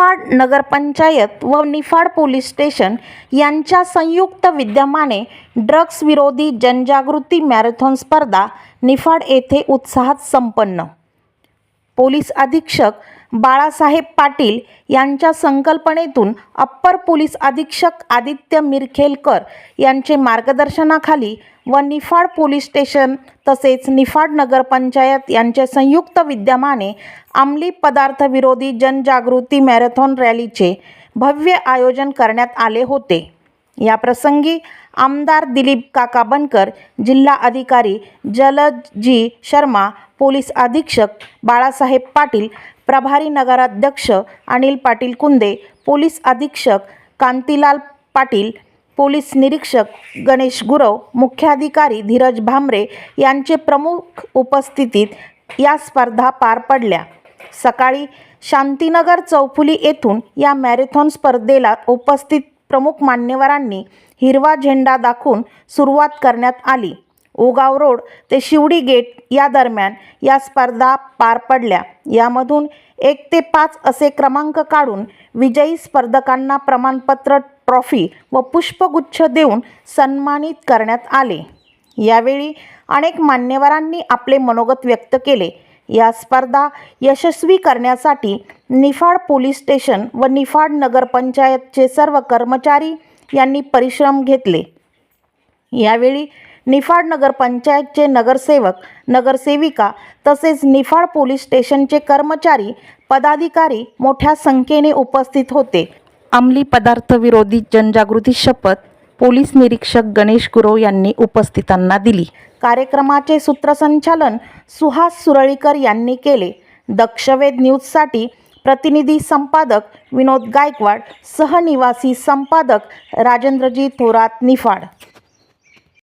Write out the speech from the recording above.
निफाड नगरपंचायत व Niphad police station यांच्या संयुक्त विद्यमाने ड्रग्स विरोधी जनजागृती मॅरेथॉन स्पर्धा निफाड येथे उत्साहात संपन्न. पोलीस अधीक्षक बाळासाहेब पाटील यांच्या संकल्पनेतून अप्पर पोलीस अधीक्षक आदित्य मिरखेलकर यांचे मार्गदर्शनाखाली व निफाड पोलीस स्टेशन तसेच निफाड नगरपंचायत यांचे संयुक्त विद्यमाने अंमली पदार्थ विरोधी जनजागृती मॅरेथॉन रॅलीचे भव्य आयोजन करण्यात आले होते. या प्रसंगी आमदार दिलीप काका बनकर जिल्हा अधिकारी जलजी शर्मा पोलीस अधीक्षक बाळासाहेब पाटील प्रभारी नगराध्यक्ष अनिल पाटील कुंदे पोलीस अधीक्षक कांतीलाल पाटील पोलीस निरीक्षक गणेश गुरव मुख्याधिकारी धीरज भामरे यांचे प्रमुख उपस्थितीत या स्पर्धा पार पडल्या. सकाळी शांतीनगर चौफुली येथून या मॅरेथॉन स्पर्धेला उपस्थित प्रमुख मान्यवरांनी हिरवा झेंडा दाखवून सुरुवात करण्यात आली. ओगाव रोड ते शिवडी गेट या दरम्यान या स्पर्धा पार पडल्या. यामधून एक ते पाच असे क्रमांक काढून विजयी स्पर्धकांना प्रमाणपत्र ट्रॉफी व पुष्पगुच्छ देऊन सन्मानित करण्यात आले. यावेळी अनेक मान्यवरांनी आपले मनोगत व्यक्त केले. या स्पर्धा यशस्वी करण्यासाठी निफाड पोलीस स्टेशन व निफाड नगरपंचायतचे सर्व कर्मचारी यांनी परिश्रम घेतले. यावेळी निफाड नगरपंचायतचे नगरसेवक नगरसेविका तसेच निफाड पोलीस स्टेशनचे कर्मचारी पदाधिकारी मोठ्या संख्येने उपस्थित होते. अंमली पदार्थ विरोधी जनजागृती शपथ पोलीस निरीक्षक गणेश गुरव यांनी उपस्थितांना दिली. कार्यक्रमाचे सूत्रसंचालन सुहास सुरळीकर यांनी केले. दक्षवेध न्यूजसाठी प्रतिनिधी संपादक विनोद गायकवाड सहनिवासी संपादक राजेंद्रजी थोरात निफाड.